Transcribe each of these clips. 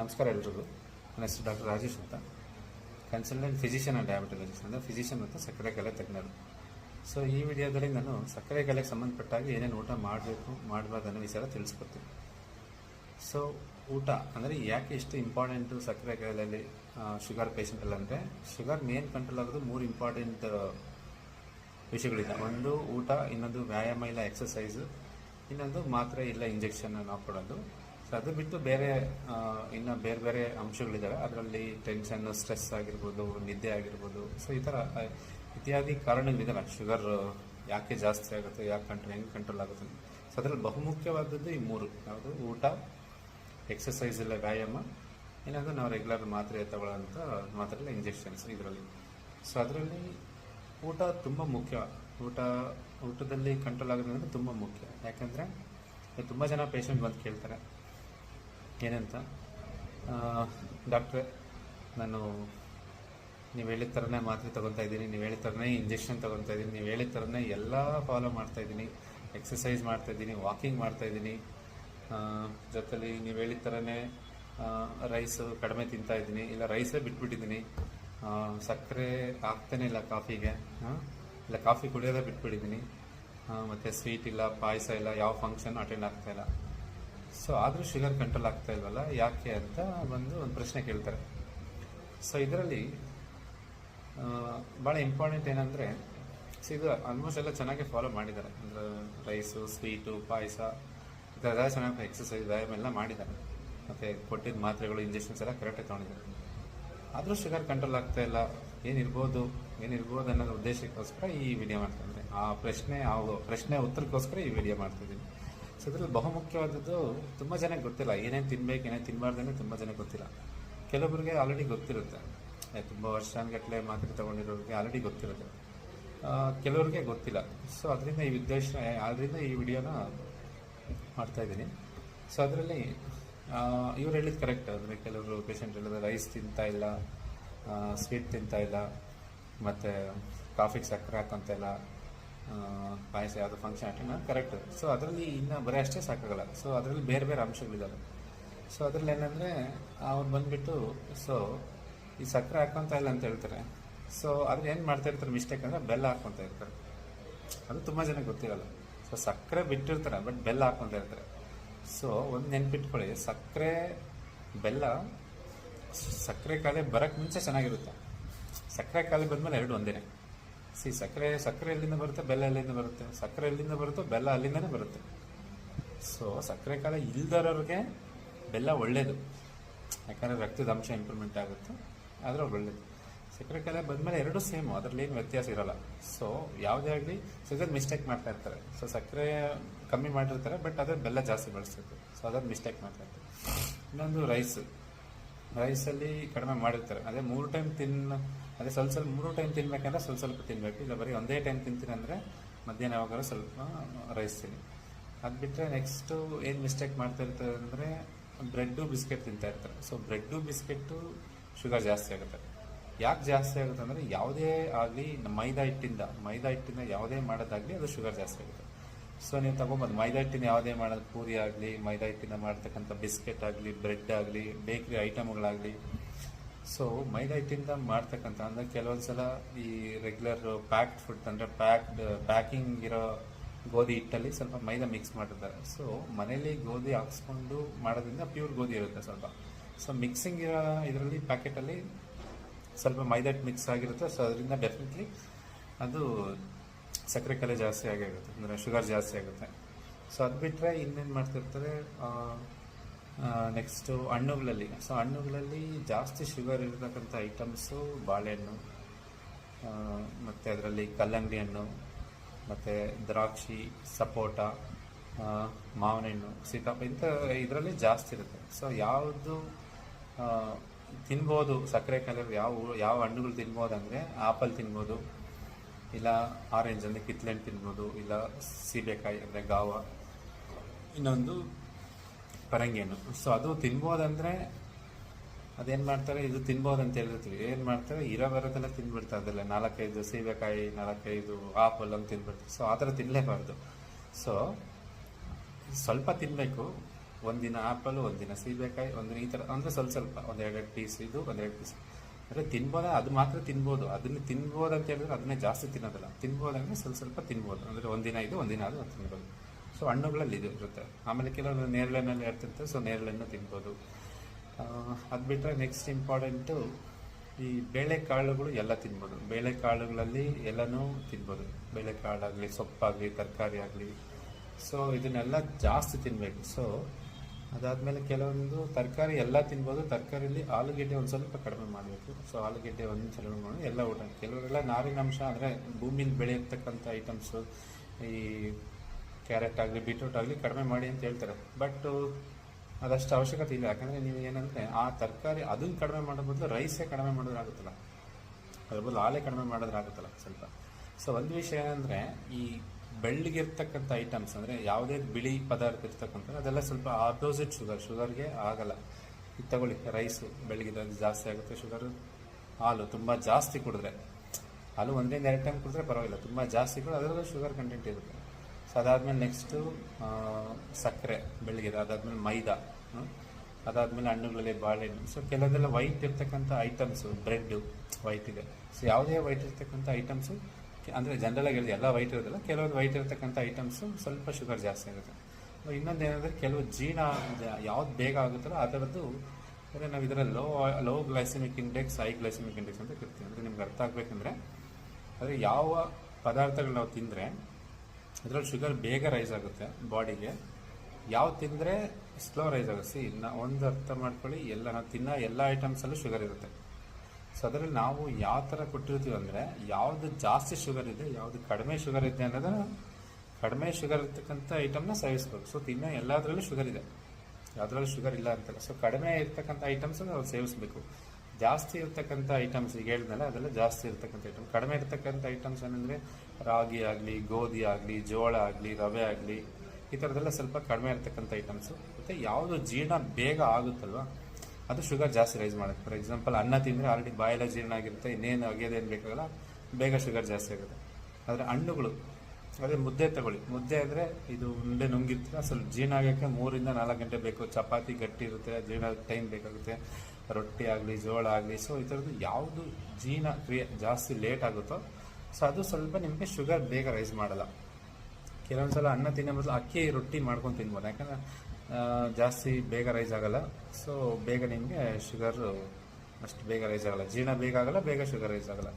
ನಮಸ್ಕಾರ ಎಲ್ರಿಗೂ ನನ್ನ ಹೆಸರು ಡಾಕ್ಟರ್ ರಾಜೇಶ್ ಅಂತ. ಕನ್ಸಲ್ಟೆಂಟ್ ಫಿಸಿಷಿಯನ್ ಆ್ಯಂಡ್ ಡಯಾಬಿಟಲಜಿಸ್ಟ್ ಅಂದರೆ ಫಿಸಿಷಿಯನ್ ಮತ್ತು ಸಕ್ಕರೆ ಕಲೆ ತಜ್ಞರು. ಸೊ ಈ ವಿಡಿಯೋದಲ್ಲಿ ನಾನು ಸಕ್ಕರೆ ಕಲೆಗೆ ಸಂಬಂಧಪಟ್ಟಾಗಿ ಏನೇನು ಊಟ ಮಾಡಬೇಕು, ಮಾಡಬಾರ್ದು ಅನ್ನೋ ವಿಚಾರ ತಿಳಿಸ್ಕೊಡ್ತೀನಿ. ಸೊ ಊಟ ಅಂದರೆ ಯಾಕೆ ಇಷ್ಟು ಇಂಪಾರ್ಟೆಂಟು ಸಕ್ಕರೆ ಕಾಯಿಲೆಯಲ್ಲಿ ಶುಗರ್ ಪೇಷಂಟಲ್ಲಿ ಅಂದರೆ ಶುಗರ್ ಮೇನ್ ಕಂಟ್ರೋಲ್ ಆಗೋದು ಮೂರು ಇಂಪಾರ್ಟೆಂಟ್ ವಿಷಯಗಳಿದೆ. ಒಂದು, ಊಟ, ಇನ್ನೊಂದು ವ್ಯಾಯಾಮ ಇಲ್ಲ ಎಕ್ಸಸೈಸು ಇನ್ನೊಂದು ಮಾತ್ರೆ ಇಲ್ಲ ಇಂಜೆಕ್ಷನ್ ನಾವು ಕೊಡೋದು. ಸೊ ಅದು ಬಿಟ್ಟು ಬೇರೆ ಇನ್ನು ಬೇರೆ ಬೇರೆ ಅಂಶಗಳಿದ್ದಾವೆ ಅದರಲ್ಲಿ ಟೆನ್ಷನ್ ಸ್ಟ್ರೆಸ್ ಆಗಿರ್ಬೋದು, ನಿದ್ದೆ ಆಗಿರ್ಬೋದು. ಸೊ ಈ ಥರ ಇತ್ಯಾದಿ ಕಾರಣಗಳಿದ್ದಾವೆ ಶುಗರ್ ಯಾಕೆ ಜಾಸ್ತಿ ಆಗುತ್ತೆ, ಯಾಕೆ ಕಂಟ್ರೋಲ್ ಹೆಂಗೆ ಕಂಟ್ರೋಲ್ ಆಗುತ್ತೆ ಸೊ ಅದರಲ್ಲಿ ಬಹುಮುಖ್ಯವಾದದ್ದು ಈ ಮೂರು. ಯಾವುದು? ಊಟ ಎಕ್ಸಸೈಸ್ ಇಲ್ಲ, ವ್ಯಾಯಾಮ. ಏನಾದರೂ ನಾವು ರೆಗ್ಯುಲರ್ ಮಾತ್ರೆ ತಗೊಳ್ಳೋಂಥ ಮಾತ್ರೆ ಇಲ್ಲ ಇಂಜೆಕ್ಷನ್ಸ್ ಇದರಲ್ಲಿ. ಸೊ ಅದರಲ್ಲಿ ಊಟ ತುಂಬ ಮುಖ್ಯ. ಊಟ, ಊಟದಲ್ಲಿ ಕಂಟ್ರೋಲ್ ಆಗೋದಂದ್ರೆ ತುಂಬ ಮುಖ್ಯ. ಯಾಕಂದರೆ, ತುಂಬ ಜನ ಪೇಷಂಟ್ ಬಂದು ಕೇಳ್ತಾರೆ. ಏನಂತ? ಡಾಕ್ಟ್ರೆ, ನಾನು ನೀವು ಹೇಳಿದ ಥರನೇ ಮಾತ್ರೆ ತೊಗೊತಾ ಇದ್ದೀನಿ, ನೀವು ಹೇಳಿದ ಥರನೇ ಇಂಜೆಕ್ಷನ್ ತೊಗೊತಾ ಇದ್ದೀನಿ, ನೀವು ಹೇಳಿದ ಥರನೇ ಎಲ್ಲ ಫಾಲೋ ಮಾಡ್ತಾ ಇದ್ದೀನಿ ಎಕ್ಸಸೈಸ್ ಮಾಡ್ತಾ ಇದ್ದೀನಿ, ವಾಕಿಂಗ್ ಮಾಡ್ತಾ ಇದ್ದೀನಿ. ಜೊತೆಲಿ ನೀವು ಹೇಳಿದ ಥರನೇ ರೈಸು ಕಡಿಮೆ ತಿಂತಾ ಇದ್ದೀನಿ, ಇಲ್ಲ ರೈಸೇ ಬಿಟ್ಬಿಟ್ಟಿದ್ದೀನಿ. ಸಕ್ಕರೆ ಹಾಕ್ತಾನೆ ಇಲ್ಲ ಕಾಫಿಗೆ ಹಾಂ ಇಲ್ಲ ಕಾಫಿ ಕುಡಿಯೋದೇ ಬಿಟ್ಬಿಟ್ಟಿದ್ದೀನಿ. ಮತ್ತು ಸ್ವೀಟ್ ಇಲ್ಲ, ಪಾಯಸ ಇಲ್ಲ, ಯಾವ ಫಂಕ್ಷನ್ ಅಟೆಂಡ್ ಆಗ್ತಾ ಇಲ್ಲ. ಸೊ ಆದರೂ ಶುಗರ್ ಕಂಟ್ರೋಲ್ ಆಗ್ತಾ ಇಲ್ವಲ್ಲ, ಯಾಕೆ ಅಂತ ಬಂದು ಒಂದು ಪ್ರಶ್ನೆ ಕೇಳ್ತಾರೆ. ಸೊ ಇದರಲ್ಲಿ ಭಾಳ ಇಂಪಾರ್ಟೆಂಟ್ ಏನಂದರೆ ಸೊ ಇದು ಆಲ್ಮೋಸ್ಟ್ ಎಲ್ಲ ಚೆನ್ನಾಗಿ ಫಾಲೋ ಮಾಡಿದ್ದಾರೆ. ಅಂದರೆ ರೈಸು ಸ್ವೀಟು ಪಾಯಸ, ಈ ಥರ ಎಲ್ಲ ಚೆನ್ನಾಗಿ ಎಕ್ಸಸೈಸ್ ವ್ಯಾಯಾಮ ಎಲ್ಲ ಮಾಡಿದ್ದಾರೆ. ಮತ್ತು ಕೊಟ್ಟಿದ್ದ ಮಾತ್ರೆಗಳು ಇಂಜೆಕ್ಷನ್ಸ್ ಎಲ್ಲ ಕರೆಕ್ಟಾಗಿ ತೊಗೊಂಡಿದ್ದಾರೆ. ಆದರೂ ಶುಗರ್ ಕಂಟ್ರೋಲ್ ಆಗ್ತಾ ಇಲ್ಲ, ಏನಿರ್ಬೋದು ಏನಿರ್ಬೋದು ಅನ್ನೋದು ಉದ್ದೇಶಕ್ಕೋಸ್ಕರ ಈ ವಿಡಿಯೋ ಮಾಡ್ತಿದ್ದೀನಿ ಆ ಪ್ರಶ್ನೆ ಆ ಪ್ರಶ್ನೆ ಉತ್ತರಕ್ಕೋಸ್ಕರ ಈ ವಿಡಿಯೋ ಮಾಡ್ತಿದ್ದೀನಿ ಸೊ ಇದರಲ್ಲಿ ಬಹುಮುಖ್ಯವಾದದ್ದು ತುಂಬ ಜನಕ್ಕೆ ಗೊತ್ತಿಲ್ಲ. ಏನೇನು ತಿನ್ಬೇಕು, ಏನೇನು ತಿನ್ನಬಾರ್ದು ತುಂಬ ಜನಕ್ಕೆ ಗೊತ್ತಿಲ್ಲ. ಕೆಲವರಿಗೆ ಆಲ್ರೆಡಿ ಗೊತ್ತಿರುತ್ತೆ. ತುಂಬ ವರ್ಷಾನುಗಟ್ಟಲೆ ಮಾತ್ರೆ ತೊಗೊಂಡಿರೋರಿಗೆ ಆಲ್ರೆಡಿ ಗೊತ್ತಿರುತ್ತೆ. ಕೆಲವ್ರಿಗೆ ಗೊತ್ತಿಲ್ಲ. ಸೊ ಅದರಿಂದ ಈ ಉದ್ದೇಶ ಅದರಿಂದ ಈ ವಿಡಿಯೋನ ಮಾಡ್ತಾಯಿದ್ದೀನಿ ಸೊ ಅದರಲ್ಲಿ ಇವ್ರು ಹೇಳಿದ ಕರೆಕ್ಟ್ ಅಂದರೆ ಕೆಲವರು ಪೇಷಂಟ್ ಹೇಳಿದ್ರೆ ರೈಸ್ ತಿಂತಾ ಇಲ್ಲ ಸ್ವೀಟ್ ತಿಂತಾ ಇಲ್ಲ, ಮತ್ತು ಕಾಫಿಗೆ ಸಕ್ಕರೆ ಹಾಕೊಂತ ಇಲ್ಲ ಪಾಯಸ ಯಾವುದೋ ಫಂಕ್ಷನ್ ಅಟೆಂಡ್ ಕರೆಕ್ಟ್ ಸೊ ಅದರಲ್ಲಿ ಇನ್ನೂ ಬರೀ ಅಷ್ಟೇ ಸಾಕಾಗಲ್ಲ. ಸೊ ಅದರಲ್ಲಿ ಬೇರೆ ಬೇರೆ ಅಂಶಗಳಿದ್ದಾವೆ ಸೊ ಅದರಲ್ಲಿ ಏನಂದರೆ, ಅವ್ರು ಬಂದುಬಿಟ್ಟು ಸೊ ಈ ಸಕ್ಕರೆ ಹಾಕೊಂತ ಇಲ್ಲ ಅಂತ ಹೇಳ್ತಾರೆ. ಸೊ ಅದ್ರ ಏನು ಮಾಡ್ತಾ ಇರ್ತಾರೆ ಮಿಸ್ಟೇಕ್ ಅಂದರೆ ಬೆಲ್ಲ ಹಾಕ್ಕೊಂತ ಇರ್ತಾರೆ. ಅದು ತುಂಬ ಜನಕ್ಕೆ ಗೊತ್ತಿರಲ್ಲ. ಸೊ ಸಕ್ಕರೆ ಬಿಟ್ಟಿರ್ತಾರೆ ಬಟ್ ಬೆಲ್ಲ ಹಾಕ್ಕೊಂತ ಇರ್ತಾರೆ. ಸೊ ಒಂದು ನೆನ್ಪಿಟ್ಕೊಳ್ಳಿ. ಸಕ್ಕರೆ, ಬೆಲ್ಲ, ಸಕ್ಕರೆ ಕಾಲೇ ಬರೋಕ್ಕೆ ಮುಂಚೆ ಚೆನ್ನಾಗಿರುತ್ತೆ. ಸಕ್ಕರೆ ಕಾಲೇ ಬಂದಮೇಲೆ ಎರಡು ಒಂದೇನೆ. ಸಿ ಸಕ್ಕರೆ ಸಕ್ಕರೆ ಎಲ್ಲಿಂದ ಬರುತ್ತೆ? ಬೆಲ್ಲ ಎಲ್ಲಿಂದ ಬರುತ್ತೆ? ಸಕ್ಕರೆ ಎಲ್ಲಿಂದ ಬರುತ್ತೋ? ಬೆಲ್ಲ ಅಲ್ಲಿಂದನೇ ಬರುತ್ತೆ. ಸೊ ಸಕ್ಕರೆ ಕಾಲ ಇಲ್ದರೋರಿಗೆ ಬೆಲ್ಲ ಒಳ್ಳೇದು. ಯಾಕಂದರೆ ರಕ್ತದ ಅಂಶ ಇಂಪ್ರೂವ್ಮೆಂಟ್ ಆಗುತ್ತೆ. ಆದರೆ ಒಳ್ಳೇದು. ಸಕ್ಕರೆ ಕಾಲ ಬಂದಮೇಲೆ ಎರಡು ಸೇಮು, ಅದರಲ್ಲಿ ಏನು ವ್ಯತ್ಯಾಸ ಇರಲ್ಲ. ಸೊ ಯಾವುದೇ ಆಗಲಿ ಸುಗರ್ ಮಿಸ್ಟೇಕ್ ಮಾಡ್ತಾ ಇರ್ತಾರೆ. ಸೊ ಸಕ್ಕರೆ ಕಮ್ಮಿ ಮಾಡಿರ್ತಾರೆ ಬಟ್ ಅದೇ ಬೆಲ್ಲ ಜಾಸ್ತಿ ಬಳಸ್ತಿತ್ತು ಸೊ ಅದನ್ನು ಮಿಸ್ಟೇಕ್ ಮಾಡ್ತಾ ಇರ್ತಾರೆ. ಇನ್ನೊಂದು ರೈಸ್ ರೈಸಲ್ಲಿ ಕಡಿಮೆ ಮಾಡಿರ್ತಾರೆ. ಅದೇ ಮೂರು ಟೈಮ್ ತಿನ್ನ ಅದೇ ಸ್ವಲ್ಪ ಸ್ವಲ್ಪ ಮೂರು ಟೈಮ್ ತಿನ್ಬೇಕಂದ್ರೆ ಸ್ವಲ್ಪ ಸ್ವಲ್ಪ ತಿನ್ನಬೇಕು ಇಲ್ಲ ಬರೀ ಒಂದೇ ಟೈಮ್ ತಿಂತೀನಿ ಅಂದರೆ ಮಧ್ಯಾಹ್ನ ಯಾವಾಗಾದ್ರೂ ಸ್ವಲ್ಪ ರೈಸ್ ತಿನ್ನಿ. ಅದು ಬಿಟ್ಟರೆ ನೆಕ್ಸ್ಟು ಏನು ಮಿಸ್ಟೇಕ್ ಮಾಡ್ತಾ ಇರ್ತಾರೆ ಅಂದರೆ ಬ್ರೆಡ್ಡು ಬಿಸ್ಕೆಟ್ ತಿಂತಾ ಇರ್ತಾರೆ. ಸೊ ಬ್ರೆಡ್ಡು ಬಿಸ್ಕೆಟ್ಟು ಶುಗರ್ ಜಾಸ್ತಿ ಆಗುತ್ತೆ. ಯಾಕೆ ಜಾಸ್ತಿ ಆಗುತ್ತೆ ಅಂದರೆ ಯಾವುದೇ ಆಗಲಿ ಮೈದಾ ಹಿಟ್ಟಿಂದ ಮೈದಾ ಹಿಟ್ಟಿಂದ ಯಾವುದೇ ಮಾಡೋದಾಗಲಿ ಅದು ಶುಗರ್ ಜಾಸ್ತಿ ಆಗುತ್ತೆ. ಸೊ ನೀವು ತಗೊಂಬಂದು ಮೈದಾ ಹಿಟ್ಟಿನ ಯಾವುದೇ ಮಾಡೋದು, ಪೂರಿ ಆಗಲಿ, ಮೈದಾ ಹಿಟ್ಟಿನ ಮಾಡ್ತಕ್ಕಂಥ ಬಿಸ್ಕೆಟ್ ಆಗಲಿ, ಬ್ರೆಡ್ ಆಗಲಿ, ಬೇಕ್ರಿ ಐಟಮ್ಗಳಾಗಲಿ. ಸೊ ಮೈದಾ ಹಿಟ್ಟಿಂದ ಮಾಡ್ತಕ್ಕಂಥ, ಅಂದರೆ ಕೆಲವೊಂದು ಸಲ ಈ ರೆಗ್ಯುಲರ್ ಪ್ಯಾಕ್ಡ್ ಫುಡ್ ಅಂದರೆ ಪ್ಯಾಕ್ಡ್ ಪ್ಯಾಕಿಂಗ್ ಇರೋ ಗೋಧಿ ಹಿಟ್ಟಲ್ಲಿ ಸ್ವಲ್ಪ ಮೈದಾ ಮಿಕ್ಸ್ ಮಾಡಿರ್ತಾರೆ ಸೊ ಮನೇಲಿ ಗೋಧಿ ಹಾಕ್ಸ್ಕೊಂಡು ಮಾಡೋದ್ರಿಂದ ಪ್ಯೂರ್ ಗೋಧಿ ಇರುತ್ತೆ ಸ್ವಲ್ಪ. ಸೊ ಮಿಕ್ಸಿಂಗ್ ಇರೋ ಇದರಲ್ಲಿ ಪ್ಯಾಕೆಟಲ್ಲಿ ಸ್ವಲ್ಪ ಮೈದಾ ಹಿಟ್ಟು ಮಿಕ್ಸ್ ಆಗಿರುತ್ತೆ. ಸೊ ಅದರಿಂದ ಡೆಫಿನೆಟ್ಲಿ ಅದು ಸಕ್ಕರೆ ಕಲೆ ಜಾಸ್ತಿ ಆಗಿರುತ್ತೆ, ಅಂದರೆ ಶುಗರ್ ಜಾಸ್ತಿ ಆಗುತ್ತೆ. ಸೊ ಅದು ಬಿಟ್ಟರೆ ಇನ್ನೇನು ಮಾಡ್ತಿರ್ತಾರೆ ನೆಕ್ಸ್ಟು ಹಣ್ಣುಗಳಲ್ಲಿ. ಸೊ ಹಣ್ಣುಗಳಲ್ಲಿ ಜಾಸ್ತಿ ಶುಗರ್ ಇರತಕ್ಕಂಥ ಐಟಮ್ಸು ಬಾಳೆಹಣ್ಣು ಮತ್ತು ಅದರಲ್ಲಿ ಕಲ್ಲಂಗಡಿ ಹಣ್ಣು, ಮತ್ತು ದ್ರಾಕ್ಷಿ, ಸಪೋಟ ಮಾವಿನಹಣ್ಣು ಸೀತಾಪ ಇಂಥ ಇದರಲ್ಲಿ ಜಾಸ್ತಿ ಇರುತ್ತೆ. ಸೊ ಯಾವುದು ತಿನ್ಬೋದು ಸಕ್ಕರೆ ಕಲರ್ ಯಾವ ಯಾವ ಹಣ್ಣುಗಳು ತಿನ್ಬೋದು ಅಂದರೆ ಆಪಲ್ ತಿನ್ಬೋದು ಇಲ್ಲ ಆರೆಂಜ್ ಅಂದರೆ ಕಿತ್ಲೆಹಣ್ಣು ತಿನ್ಬೋದು, ಇಲ್ಲ ಸೀಬೆಕಾಯಿ ಅಂದರೆ ಗಾವ. ಇನ್ನೊಂದು ಪರಂಗಿ ಹಣ್ಣು ಸೊ ಅದು ತಿನ್ಬೋದಂದ್ರೆ ಅದೇನು ಮಾಡ್ತಾರೆ? ಇದು ತಿನ್ಬೋದು ಅಂತ ಹೇಳಿರ್ತೀವಿ. ಏನು ಮಾಡ್ತಾರೆ? ಇರೋ ಬರೋದೆಲ್ಲ ತಿನ್ಬಿಡ್ತಾರೆ ಅದೆಲ್ಲ. ನಾಲ್ಕೈದು ಸೀಬೆಕಾಯಿ, ನಾಲ್ಕೈದು ಆಪಲ್ ಅಂತ ತಿನ್ಬಿಡ್ತಾರೆ. ಸೊ ಆ ಥರ ತಿನ್ನಲೇಬಾರ್ದು ಸೊ ಸ್ವಲ್ಪ ತಿನ್ನಬೇಕು ಒಂದಿನ ಆ್ಯಪಲ್ ಒಂದಿನ ಸೀಬೆಕಾಯಿ, ಒಂದಿನ ಈ ಥರ. ಅಂದರೆ ಸ್ವಲ್ಪ ಸ್ವಲ್ಪ. ಒಂದೆರಡು ಪೀಸ್ ಇದು, ಒಂದೆರಡು ಪೀಸ್ ಅಂದರೆ ತಿನ್ಬೋದ, ಅದು ಮಾತ್ರ ತಿನ್ಬೋದು. ಅದನ್ನು ತಿನ್ಬೋದು ಅಂತ ಹೇಳಿದ್ರೆ ಅದನ್ನೇ ಜಾಸ್ತಿ ತಿನ್ನೋದಿಲ್ಲ. ತಿನ್ಬೋದಂದ್ರೆ ಸ್ವಲ್ಪ ಸ್ವಲ್ಪ ತಿನ್ಬೋದು. ಅಂದರೆ ಒಂದಿನ ಇದು, ಒಂದಿನ ಅದು ತಿನ್ಬೋದು. ಸೊ ಹಣ್ಣುಗಳಲ್ಲಿ ಇದು ಇರುತ್ತೆ. ಆಮೇಲೆ ಕೆಲವರು ನೇರಳೆನಲ್ಲಿ ಇರ್ತಿರ್ತಾರೆ ಸೊ ನೇರಳೆಯನ್ನು ತಿನ್ಬೋದು. ಅದು ಬಿಟ್ಟರೆ ನೆಕ್ಸ್ಟ್ ಇಂಪಾರ್ಟೆಂಟು ಈ ಬೇಳೆಕಾಳುಗಳು ಎಲ್ಲ ತಿನ್ಬೋದು. ಬೇಳೆಕಾಳುಗಳಲ್ಲಿ ಎಲ್ಲನೂ ತಿನ್ಬೋದು. ಬೇಳೆಕಾಳಾಗಲಿ, ಸೊಪ್ಪಾಗಲಿ ತರಕಾರಿ ಆಗಲಿ ಸೊ ಇದನ್ನೆಲ್ಲ ಜಾಸ್ತಿ ತಿನ್ನಬೇಕು ಸೊ ಅದಾದಮೇಲೆ ಕೆಲವೊಂದು ತರಕಾರಿ ಎಲ್ಲ ತಿನ್ಬೋದು. ತರಕಾರಿಯಲ್ಲಿ ಆಲೂಗೆಡ್ಡೆ ಒಂದು ಸ್ವಲ್ಪ ಕಡಿಮೆ ಮಾಡಬೇಕು. ಸೊ ಆಲೂಗೆಡ್ಡೆ ಒಂದು ಸ್ವಲ್ಪ ಮಾಡಿ ಎಲ್ಲ ಊಟ ಕೆಲವರೆಲ್ಲ ನಾರಿನಾಂಶ ಅಂದರೆ ಭೂಮಿಲಿ ಬೆಳೆಯತಕ್ಕಂಥ ಐಟಮ್ಸು ಈ ಕ್ಯಾರೆಟ್ ಆಗಲಿ, ಬೀಟ್ರೂಟ್ ಆಗಲಿ ಕಡಿಮೆ ಮಾಡಿ ಅಂತ ಹೇಳ್ತಾರೆ. ಬಟ್ ಅದಷ್ಟು ಅವಶ್ಯಕತೆ ಇಲ್ಲ. ಯಾಕಂದರೆ ನೀವು ಏನಂದರೆ, ಆ ತರಕಾರಿ ಅದನ್ನ ಕಡಿಮೆ ಮಾಡೋ ಬದಲು ರೈಸೇ ಕಡಿಮೆ ಆಗುತ್ತಲ್ಲ. ಅದ್ರ ಬದಲು ಹಾಲೇ ಕಡಿಮೆ ಮಾಡೋದ್ರಾಗುತ್ತಲ್ಲ ಸ್ವಲ್ಪ. ಸೊ ಒಂದು ವಿಷಯ ಏನಂದರೆ, ಈ ಬೆಳ್ಳಗಿರ್ತಕ್ಕಂಥ ಐಟಮ್ಸ್ ಅಂದರೆ ಯಾವುದೇ ಬಿಳಿ ಪದಾರ್ಥ ಇರ್ತಕ್ಕಂಥ ಅದೆಲ್ಲ ಸ್ವಲ್ಪ ಆಪೋಸಿಟ್ ಶುಗರ್ ಶುಗರ್ಗೆ ಆಗಲ್ಲ. ಇದು ತಗೊಳ್ಳಿ ರೈಸು ಬೆಳಗ್ಗೆ ಜಾಸ್ತಿ ಆಗುತ್ತೆ. ಶುಗರು ಹಾಲು ತುಂಬ ಜಾಸ್ತಿ ಕುಡಿದ್ರೆ, ಹಾಲು ಒಂದೇ ಎರಡು ಟೈಮ್ ಕುಡಿದ್ರೆ ಪರವಾಗಿಲ್ಲ, ತುಂಬ ಜಾಸ್ತಿ ಕೂಡ ಅದರಲ್ಲೂ ಶುಗರ್ ಕಂಟೆಂಟ್ ಇರುತ್ತೆ. ಸೊ ಅದಾದಮೇಲೆ ನೆಕ್ಸ್ಟು ಸಕ್ಕರೆ ಬೆಳಗ್ಗೆ ಅದಾದಮೇಲೆ ಮೈದಾ? ಅದಾದಮೇಲೆ ಹಣ್ಣುಗಳಲ್ಲಿ ಬಾಳೆಹಣ್ಣು ಸೊ ಕೆಲವೆಲ್ಲ ವೈಟ್ ಇರ್ತಕ್ಕಂಥ ಐಟಮ್ಸು ಬ್ರೆಡ್ಡು ವೈಟ್ ಇದೆ. ಸೊ ಯಾವುದೇ ವೈಟ್ ಇರ್ತಕ್ಕಂಥ ಐಟಮ್ಸು ಅಂದರೆ ಜನರಲಾಗಿ ಹೇಳಿದೆ, ಎಲ್ಲ ವೈಟ್ ಇರೋದಿಲ್ಲ ಕೆಲವೊಂದು ವೈಟ್ ಇರತಕ್ಕಂಥ ಐಟಮ್ಸು ಸ್ವಲ್ಪ ಶುಗರ್ ಜಾಸ್ತಿ ಆಗುತ್ತೆ ಇನ್ನೊಂದು ಏನಂದರೆ ಕೆಲವು ಜೀರ್ಣ ಯಾವ್ದು ಬೇಗ ಆಗುತ್ತಲ್ಲ ಆ ಥರದ್ದು ಅಂದರೆ ನಾವು ಇದರಲ್ಲಿ low low glycemic index high glycemic index ಅಂತ ಕರಿತೀವಿ. ಅಂದರೆ ನಿಮ್ಗೆ ಅರ್ಥ ಆಗಬೇಕಂದ್ರೆ, ಅಂದರೆ ಯಾವ ಪದಾರ್ಥಗಳು ನಾವು ತಿಂದರೆ ಅದರಲ್ಲಿ ಶುಗರ್ ಬೇಗ ರೈಸ್ ಆಗುತ್ತೆ ಬಾಡಿಗೆ ಯಾವ ತಿಂದರೆ ಸ್ಲೋ ರೈಸ್ ಆಗುತ್ತೆ. ಸಿ ಒಂದು ಅರ್ಥ ಮಾಡ್ಕೊಳ್ಳಿ, ಎಲ್ಲ ನಾವು ತಿನ್ನೋ ಎಲ್ಲ ಐಟಮ್ಸಲ್ಲೂ ಶುಗರ್ ಇರುತ್ತೆ. ಸೊ ಅದರಲ್ಲಿ ನಾವು ಯಾವ ಥರ ಕೊಟ್ಟಿರ್ತೀವಿ ಅಂದರೆ, ಯಾವುದು ಜಾಸ್ತಿ ಶುಗರ್ ಇದೆ, ಯಾವುದು ಕಡಿಮೆ ಶುಗರ್ ಇದೆ ಅನ್ನೋದನ್ನ ಕಡಿಮೆ ಶುಗರ್ ಇರ್ತಕ್ಕಂಥ ಐಟಮ್ನ ಸೇವಿಸ್ಬೇಕು. ಸೊ ತಿನ್ನೋ ಎಲ್ಲದರಲ್ಲೂ ಶುಗರ್ ಇದೆ. ಯಾವುದ್ರಲ್ಲೂ ಶುಗರ್ ಇಲ್ಲ ಅಂತಲ್ಲ. ಸೊ ಕಡಿಮೆ ಇರ್ತಕ್ಕಂಥ ಐಟಮ್ಸ್ ನಾವು ಸೇವಿಸಬೇಕು. ಜಾಸ್ತಿ ಇರ್ತಕ್ಕಂಥ ಐಟಮ್ಸ್ ಈಗ ಹೇಳಿದ್ನಲ್ಲ, ಅದೆಲ್ಲ ಜಾಸ್ತಿ ಇರ್ತಕ್ಕಂಥ ಐಟಮ್ ಕಡಿಮೆ ಇರ್ತಕ್ಕಂಥ ಐಟಮ್ಸ್ ಏನಂದರೆ, ರಾಗಿ ಆಗಲಿ, ಗೋಧಿ ಆಗಲಿ, ಜೋಳ ಆಗಲಿ, ರವೆ ಆಗಲಿ, ಈ ಥರದ್ದೆಲ್ಲ ಸ್ವಲ್ಪ ಕಡಿಮೆ ಇರ್ತಕ್ಕಂಥ ಐಟಮ್ಸು ಮತ್ತು ಯಾವುದು ಜೀರ್ಣ ಬೇಗ ಆಗುತ್ತಲ್ವ ಅದು ಶುಗರ್ ಜಾಸ್ತಿ ರೈಸ್ ಮಾಡುತ್ತೆ ಫಾರ್ ಎಕ್ಸಾಂಪಲ್ ಅನ್ನ ತಿಂದರೆ ಆಲ್ರೆಡಿ ಬಾಯೆಲ್ಲ ಜೀರ್ಣ ಆಗಿರುತ್ತೆ, ಇನ್ನೇನು ಅಗಿಯೋದೇನು ಬೇಕಾಗಲ್ಲ, ಬೇಗ ಶುಗರ್ ಜಾಸ್ತಿ ಆಗುತ್ತೆ. ಆದರೆ ಹಣ್ಣುಗಳು, ಅದೇ ಮುದ್ದೆ ತಗೊಳ್ಳಿ. ಮುದ್ದೆ ಆದರೆ ಇದು ಮುಂದೆ ನುಂಗಿರ್ತೀರ, ಸ್ವಲ್ಪ ಜೀರ್ಣ ಆಗೋಕ್ಕೆ ಮೂರಿಂದ ನಾಲ್ಕು ಗಂಟೆ ಬೇಕು. ಚಪಾತಿ ಗಟ್ಟಿ ಇರುತ್ತೆ ಜೀರ್ಣ ಟೈಮ್ ಬೇಕಾಗುತ್ತೆ. ರೊಟ್ಟಿ ಆಗಲಿ, ಜೋಳ ಆಗಲಿ ಸೊ ಈ ಥರದ್ದು ಯಾವುದು ಜೀರ್ಣ ಕ್ರಿಯೆ ಜಾಸ್ತಿ ಲೇಟ್ ಆಗುತ್ತೋ ಸೊ ಅದು ಸ್ವಲ್ಪ ನಿಮಗೆ ಶುಗರ್ ಬೇಗ ರೈಸ್ ಮಾಡಲ್ಲ. ಕೆಲವೊಂದು ಸಲ ಅನ್ನ ತಿನ್ನೋ ಬದಲು ಅಕ್ಕಿ ರೊಟ್ಟಿ ಮಾಡ್ಕೊಂಡು ತಿನ್ಬೋದು. ಯಾಕಂದರೆ ಜಾಸ್ತಿ ಬೇಗ ರೈಸ್ ಆಗಲ್ಲ. ಸೊ ಬೇಗ ನಿಮಗೆ ಶುಗರು ಅಷ್ಟು ಬೇಗ ರೈಸ್ ಆಗಲ್ಲ. ಜೀರ್ಣ ಬೇಗ ಆಗಲ್ಲ, ಬೇಗ ಶುಗರ್ ರೈಸ್ ಆಗಲ್ಲ.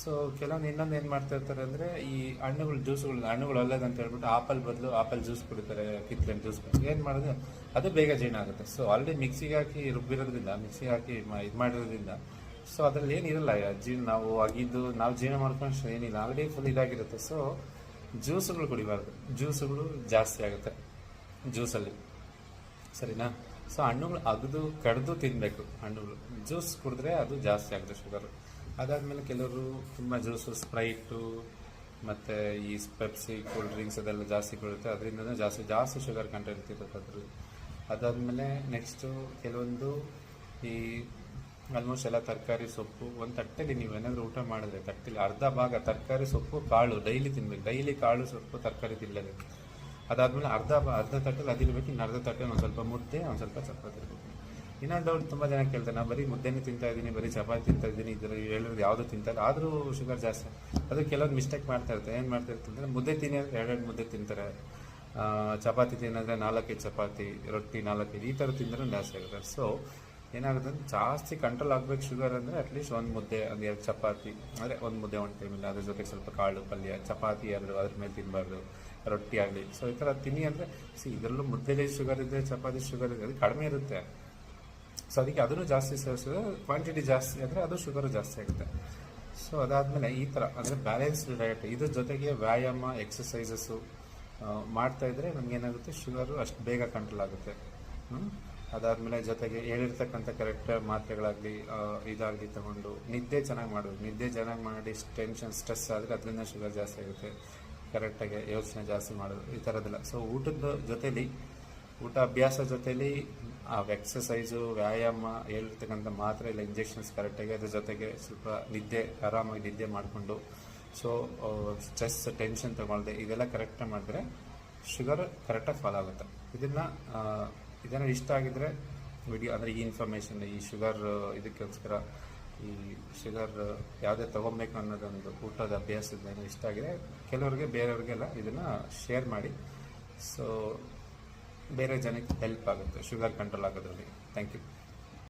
ಸೊ ಕೆಲವೊಂದು ಇನ್ನೊಂದು ಏನು ಮಾಡ್ತಾ ಇರ್ತಾರೆ ಅಂದರೆ, ಈ ಹಣ್ಣುಗಳು ಜ್ಯೂಸ್ಗಳು ಹಣ್ಣುಗಳು ಒಳ್ಳೇದಂತ ಹೇಳ್ಬಿಟ್ಟು ಆಪಲ್ ಬದಲು ಆಪಲ್ ಜ್ಯೂಸ್ ಕುಡಿತಾರೆ ಕಿತ್ಲೆನ್ ಜ್ಯೂಸ್ ಏನು ಮಾಡಿದ್ರೆ ಅದು ಬೇಗ ಜೀರ್ಣ ಆಗುತ್ತೆ. ಸೊ ಆಲ್ರೆಡಿ ಮಿಕ್ಸಿಗೆ ಹಾಕಿ ರುಬ್ಬಿರೋದ್ರಿಂದ ಮಿಕ್ಸಿಗೆ ಹಾಕಿ ಇದು ಮಾಡಿರೋದ್ರಿಂದ ಸೊ ಅದರಲ್ಲಿ ಏನಿರಲ್ಲ ಜೀರ್ಣ ನಾವು ಅಗಿದ್ದು ನಾವು ಜೀರ್ಣ ಮಾಡ್ಕೊಂಡು ಏನಿಲ್ಲ. ಆಲ್ರೆಡಿ ಫುಲ್ ಇದಾಗಿರುತ್ತೆ. ಸೊ ಜ್ಯೂಸ್ಗಳು ಕುಡಿಬಾರ್ದು. ಜ್ಯೂಸ್ಗಳು ಜಾಸ್ತಿ ಆಗುತ್ತೆ ಜ್ಯೂಸಲ್ಲಿ ಸರಿನಾ? ಸೊ ಹಣ್ಣುಗಳು ಅಗದು ಕಡ್ದು ತಿನ್ನಬೇಕು ಹಣ್ಣುಗಳು ಜ್ಯೂಸ್ ಕುಡಿದ್ರೆ ಅದು ಜಾಸ್ತಿ ಆಗುತ್ತೆ ಶುಗರು ಅದಾದಮೇಲೆ ಕೆಲವರು ತುಂಬ ಜ್ಯೂಸು ಸ್ಪ್ರೈಟು ಮತ್ತು ಈ ಪೆಪ್ಸಿ ಕೂಲ್ ಡ್ರಿಂಕ್ಸ್ ಅದೆಲ್ಲ ಜಾಸ್ತಿ ಕುಡಿಯುತ್ತೆ ಅದರಿಂದ ಜಾಸ್ತಿ ಜಾಸ್ತಿ ಶುಗರ್ ಕಂಟೆಂಟ್ ಇರುತ್ತೆ ಅದರಲ್ಲಿ. ಅದಾದಮೇಲೆ ನೆಕ್ಸ್ಟು ಕೆಲವೊಂದು ಈ ಆಲ್ಮೋಸ್ಟ್ ಎಲ್ಲ ತರಕಾರಿ ಸೊಪ್ಪು, ಒಂದು ತಟ್ಟೆಲಿ ನೀವು ಏನಾದರೂ ಊಟ ಮಾಡಿದ್ರೆ, ತಟ್ಟೆಲಿ ಅರ್ಧ ಭಾಗ ತರಕಾರಿ ಸೊಪ್ಪು, ಕಾಳು ಡೈಲಿ ತಿನ್ಬೇಕು. ಡೈಲಿ ಕಾಳು ಸೊಪ್ಪು, ತರಕಾರಿ ತಿನ್ನಲೇಬೇಕು ಅದಾದ್ಮೇಲೆ ಅರ್ಧ ಅರ್ಧ ತಟ್ಟೆಲಿ ಅದಿರ್ಬೇಕು ಇನ್ನು ಅರ್ಧ ತಟ್ಟೆ ಒಂದು ಸ್ವಲ್ಪ ಮುದ್ದೆ, ಒಂದು ಸ್ವಲ್ಪ ಚಪಾತಿ ಇರಬೇಕು. ಇನ್ನೊಂದು ಡೌಟ್ ತುಂಬ ಜನ ಕೇಳ್ತಾರೆ, ನಾನು ಬರೀ ಮುದ್ದೆನೇ ತಿಂತಾ ಇದ್ದೀನಿ, ಬರೀ ಚಪಾತಿ ತಿಂತಾ ಇದ್ದೀನಿ ಇದ್ರ ಹೇಳಿದ್ರು ಯಾವುದು ತಿಂತಾ ಇಲ್ಲ ಆದರೂ ಶುಗರ್ ಜಾಸ್ತಿ. ಅದು ಕೆಲವೊಂದು ಮಿಸ್ಟೇಕ್ ಮಾಡ್ತಾ ಇರ್ತಾರೆ. ಏನು ಮಾಡ್ತಾ ಇರ್ತಾರೆ ಅಂದರೆ ಮುದ್ದೆ ತಿನ್ನಿ ಅಂದರೆ ಎರಡೆರಡು ಮುದ್ದೆ ತಿಂತಾರೆ. ಚಪಾತಿ ತಿನ್ನಂದರೆ ನಾಲ್ಕೈದು ಚಪಾತಿ, ರೊಟ್ಟಿ ನಾಲ್ಕೈದು ಈ ಥರ ತಿಂದ್ರೆ ಜಾಸ್ತಿ ಆಗುತ್ತೆ. ಸೊ ಏನಾಗುತ್ತೆ ಅಂದರೆ ಜಾಸ್ತಿ ಕಂಟ್ರೋಲ್ ಆಗಬೇಕು ಶುಗರ್ ಅಂದರೆ ಅಟ್ಲೀಸ್ಟ್ ಒಂದು ಮುದ್ದೆ, ಒಂದು ಎರಡು ಚಪಾತಿ, ಅಂದರೆ ಒಂದು ಮುದ್ದೆ ಒಂದು ಟೈಮಿಲ್ಲ ಅದ್ರ ಜೊತೆಗೆ ಸ್ವಲ್ಪ ಕಾಳು ಪಲ್ಯ, ಚಪಾತಿ ಎರಡು, ಅದ್ರ ಮೇಲೆ ತಿನ್ನಬಾರ್ದು ರೊಟ್ಟಿ ಆಗಲಿ ಸೊ ಈ ಥರ ತಿನ್ನಿ ಅಂದರೆ ಸಿ ಇದರಲ್ಲೂ ಮುದ್ದೆಲಿ ಶುಗರ್ ಇದೆ, ಚಪಾತಿ ಶುಗರ್ ಇದೆ, ಅದು ಕಡಿಮೆ ಇರುತ್ತೆ. ಸೊ ಅದಕ್ಕೆ ಅದನ್ನು ಜಾಸ್ತಿ ಸೇವಿಸಿದ್ರೆ ಕ್ವಾಂಟಿಟಿ ಜಾಸ್ತಿ ಅಂದರೆ ಅದು ಶುಗರು ಜಾಸ್ತಿ ಆಗುತ್ತೆ. ಸೊ ಅದಾದಮೇಲೆ ಈ ಥರ, ಅಂದರೆ ಬ್ಯಾಲೆನ್ಸ್ಡ್ ಡಯಟ್ ಇದ್ರ ಜೊತೆಗೆ ವ್ಯಾಯಾಮ ಎಕ್ಸಸೈಸಸ್ಸು ಮಾಡ್ತಾ ಇದ್ರೆ ನಮಗೇನಾಗುತ್ತೆ ಶುಗರು ಅಷ್ಟು ಬೇಗ ಕಂಟ್ರೋಲ್ ಆಗುತ್ತೆ? ಅದಾದಮೇಲೆ ಜೊತೆಗೆ ಹೇಳಿರ್ತಕ್ಕಂಥ ಕರೆಕ್ಟ್ ಮಾತ್ರೆಗಳಾಗಲಿ ಇದಾಗಲಿ ತಗೊಂಡು ನಿದ್ದೆ ಚೆನ್ನಾಗಿ ಮಾಡಬೇಕು. ನಿದ್ದೆ ಚೆನ್ನಾಗಿ ಮಾಡಿ ಟೆನ್ಷನ್ ಸ್ಟ್ರೆಸ್ ಆದರೆ ಅದರಿಂದ ಶುಗರ್ ಜಾಸ್ತಿ ಆಗುತ್ತೆ. ಕರೆಕ್ಟಾಗಿ ಯೋಚನೆ ಜಾಸ್ತಿ ಮಾಡೋದು ಈ ಥರದ್ದೆಲ್ಲ. ಸೊ ಊಟದ ಜೊತೇಲಿ, ಊಟ ಅಭ್ಯಾಸ ಜೊತೇಲಿ, ಆ ಎಕ್ಸಸೈಸು ವ್ಯಾಯಾಮ ಹೇಳಿರ್ತಕ್ಕಂಥ ಮಾತ್ರ ಇಲ್ಲ ಇಂಜೆಕ್ಷನ್ಸ್ ಕರೆಕ್ಟಾಗಿ ಅದ್ರ ಜೊತೆಗೆ ಸ್ವಲ್ಪ ನಿದ್ದೆ, ಆರಾಮಾಗಿ ನಿದ್ದೆ ಮಾಡಿಕೊಂಡು ಸೊ ಸ್ಟ್ರೆಸ್ ಟೆನ್ಷನ್ ತಗೊಳ್ದೆ ಇದೆಲ್ಲ ಕರೆಕ್ಟಾಗಿ ಮಾಡಿದ್ರೆ ಶುಗರ್ ಕರೆಕ್ಟಾಗಿ ಫಾಲೋ ಆಗುತ್ತೆ. ಇದನ್ನು ಇದನ್ನು ಇಷ್ಟ ಆಗಿದ್ರೆ ವಿಡಿಯೋ ಅಂದರೆ ಈ ಇನ್ಫಾರ್ಮೇಷನ್ ಈ ಶುಗರ್ ಇದಕ್ಕೋಸ್ಕರ ಈ ಶುಗರ್ ಯಾವುದೇ ತೊಗೊಬೇಕು ಅನ್ನೋದೊಂದು ಊಟದ ಅಭ್ಯಾಸದ ಇಷ್ಟ ಆಗಿದೆ. ಕೆಲವರಿಗೆ ಬೇರೆಯವ್ರಿಗೆಲ್ಲ ಇದನ್ನು ಶೇರ್ ಮಾಡಿ. ಸೊ ಬೇರೆ ಜನಕ್ಕೆ ಹೆಲ್ಪ್ ಆಗುತ್ತೆ ಶುಗರ್ ಕಂಟ್ರೋಲ್ ಆಗೋದ್ರಲ್ಲಿ. Thank you